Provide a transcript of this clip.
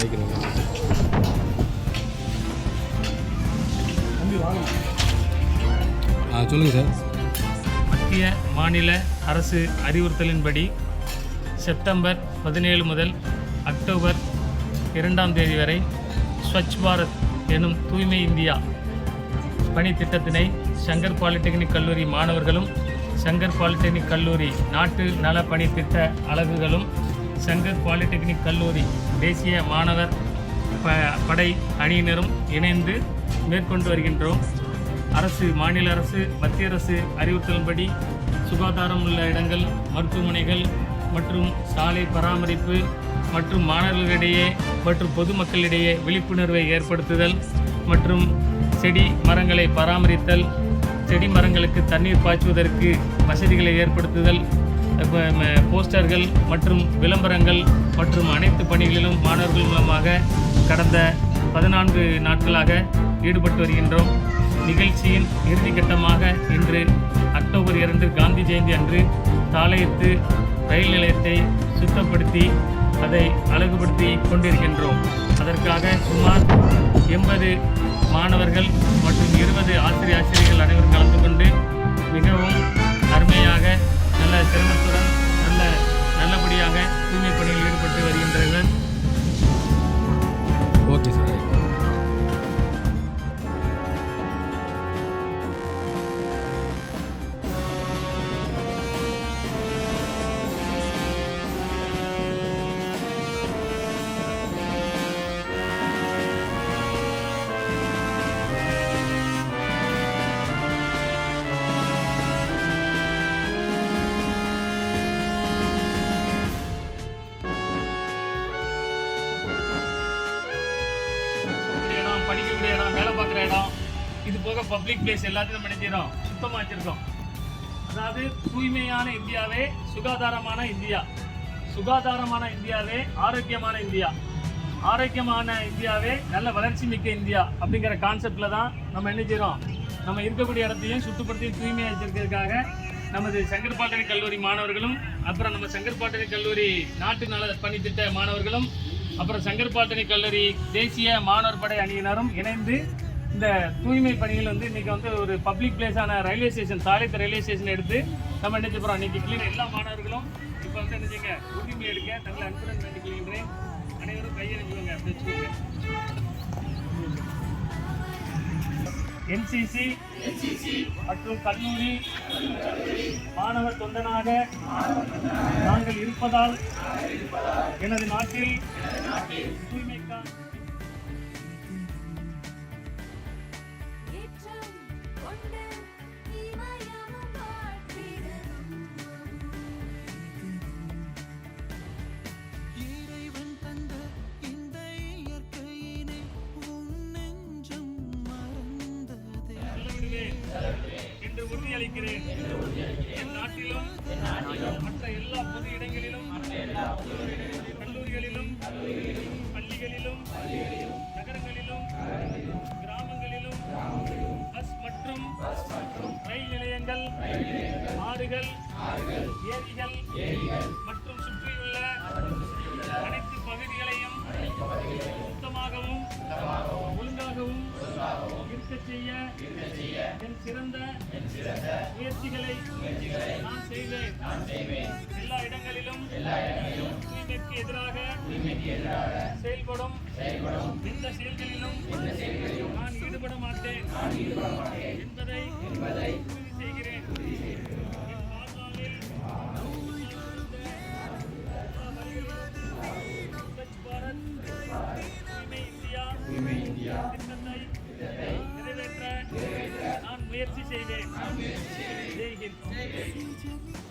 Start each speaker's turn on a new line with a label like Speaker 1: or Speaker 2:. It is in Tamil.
Speaker 1: நீங்கள் ஆ சொல்லுங்கள் சார்.
Speaker 2: மத்திய மாநில அரசு அறிவுறுத்தலின்படி செப்டம்பர் பதினேழு முதல் அக்டோபர் இரண்டாம் தேதி வரை ஸ்வச் பாரத் எனும் தூய்மை இந்தியா பணி திட்டத்தினை சங்கர் பாலிடெக்னிக் கல்லூரி மாணவர்களும் சங்கர் பாலிடெக்னிக் கல்லூரி நாட்டு நல பணி திட்ட அலகுகளும் சங்கர் பாலிடெக்னிக் கல்லூரி தேசிய மாணவர் ப படை அணியினரும் இணைந்து மேற்கொண்டு வருகின்றோம். அரசு மாநில அரசு மத்திய அரசு அறிவுறுத்தலின்படி சுகாதாரம் உள்ள இடங்கள் மருத்துவமனைகள் மற்றும் சாலை பராமரிப்பு மற்றும் மாணவர்களிடையே மற்றும் பொதுமக்களிடையே விழிப்புணர்வை ஏற்படுத்துதல் மற்றும் செடி மரங்களை பராமரித்தல் செடி மரங்களுக்கு தண்ணீர் பாய்ச்சுவதற்கு வசதிகளை ஏற்படுத்துதல் போஸ்டர்கள் மற்றும் விளம்பரங்கள் மற்றும் அனைத்து பணிகளிலும் மாணவர்கள் மூலமாக கடந்த பதினான்கு நாட்களாக ஈடுபட்டு வருகின்றோம். நிகழ்ச்சியின் இறுதிக்கட்டமாக இன்று அக்டோபர் இரண்டு காந்தி ஜெயந்தி அன்று தாளையத்து ரயில் நிலையத்தை சுத்தப்படுத்தி அதை அழகுபடுத்தி கொண்டிருக்கின்றோம். அதற்காக சுமார் எண்பது மாணவர்கள் மற்றும் இருபது ஆசிரிய ஆசிரியர்கள் அனைவரும் கலந்து கொண்டு மிகவும் அருமையாக நல்ல சிரமத்துடன் நல்ல நல்லபடியாக தூய்மை பணியில் ஈடுபட்டு வருகின்றனர் இடம் இடம் இது போக பப்ளிக் பிளேஸ் எல்லாத்தையும் நம்ம நினைச்சிடும் சுத்தமாக வச்சுருக்கோம். அதாவது தூய்மையான இந்தியாவே சுகாதாரமான இந்தியா. சுகாதாரமான இந்தியாவே ஆரோக்கியமான இந்தியா. ஆரோக்கியமான இந்தியாவே நல்ல வளர்ச்சி மிக்க இந்தியா அப்படிங்கிற கான்செப்டில் தான் நம்ம என்ன செய்கிறோம் நம்ம இருக்கக்கூடிய இடத்தையும் சுத்தப்படுத்தி தூய்மையாக வச்சிருக்கிறதுக்காக நமது சங்கர் கல்லூரி மாணவர்களும் அப்புறம் நம்ம சங்கர் கல்லூரி நாட்டு நல பணித்திட்ட மாணவர்களும் அப்புறம் சங்கர் கல்லூரி தேசிய மாணவர் படை அணியினரும் இணைந்து இந்த தூய்மை பணிகள் வந்து இன்றைக்கி வந்து ஒரு பப்ளிக் பிளேஸான ரயில்வே ஸ்டேஷன் சாலைத்த ரயில்வே ஸ்டேஷன் எடுத்து நம்ம என்ன செய்ய போகிறோம் இன்னைக்கு கிளீன் எல்லா மாணவர்களும் இப்போ வந்து என்ன செய்யுங்க? உரிமை எடுக்க தங்களை அன்புடன் வேண்டிக் கொள்கின்றேன். அனைவரும் கையெழுத்துவாங்க அப்படி வச்சுக்கோங்க. என்சிசி மற்றும் கல்லூரி மாணவர் தொண்டனாக நாங்கள் இருப்பதால் எனது நாட்டில் தூய்மை என்று உறுதியளிக்கிறேன். என் நாட்டிலும் மற்ற எல்லா பொது இடங்களிலும் கல்லூரிகளிலும் பள்ளிகளிலும் நகரங்களிலும் கிராமங்களிலும் பஸ் மற்றும் ரயில் நிலையங்கள் ஆறுகள் ஏரிகள் இருக்கச் செய்ய என் சிறந்த முயற்சிகளை நான் செய்வேன். எல்லா இடங்களிலும் தூய்மைக்கு எதிராக செயல்படும் எந்த செயல்களிலும் நான் ஈடுபட மாட்டேன் என்பதை உறுதி செய்கிறேன். என் பாரத் இந்தியா திட்டத்தை Nancy J. Nancy J. Nancy J. Nancy J. Nancy